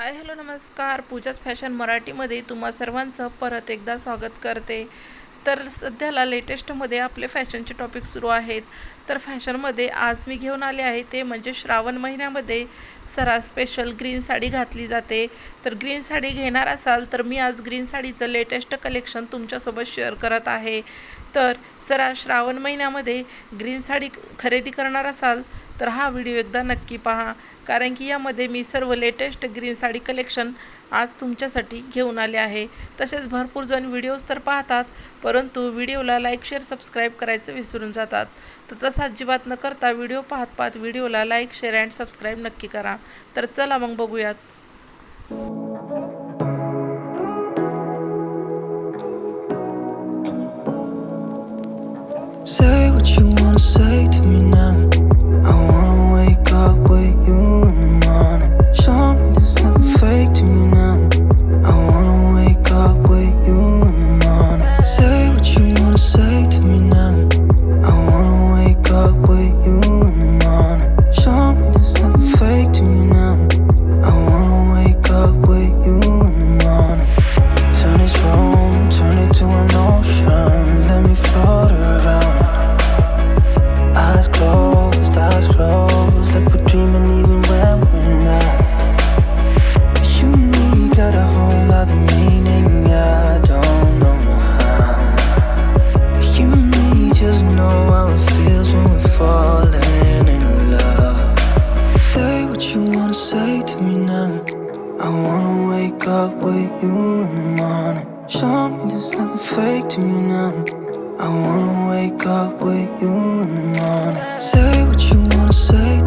Hi hello नमस्कार. पूजाच fashion मराठीमध्ये तुम्हा सर्वांचं परत एकदा स्वागत करते. तर सध्याला लेटेस्टमध्ये आपले फॅशनचे टॉपिक सुरू आहेत. तर फॅशनमध्ये आज मी घेऊन आले आहे ते म्हणजे श्रावण महिन्यामध्ये सरा स्पेशल ग्रीन साडी घातली जाते. तर ग्रीन साडी घेणार असाल तर मी आज ग्रीन साडीचं लेटेस्ट कलेक्शन तुमच्यासोबत शेअर करत आहे. तर जरा श्रावण महिन्यामध्ये ग्रीन साडी खरेदी करणार असाल तर हा व्हिडिओ एकदा नक्की पहा. कारण की यामध्ये मी सर्व लेटेस्ट ग्रीन साडी कलेक्शन आज तुमच्यासाठी घेऊन आले आहे. तसेच भरपूर जण व्हिडिओज तर पाहतात परंतु व्हिडिओला लाईक शेअर सबस्क्राईब करायचं विसरून जातात. तर तसं अजिबात न करता व्हिडिओ पाहत पाहत व्हिडिओला लाईक शेअर अँड सबस्क्राईब नक्की करा. तर चला मग बघूयात. Say wake up with you in the morning. Show me there's nothing fake to me now. I wanna wake up with you in the morning. Say what you wanna say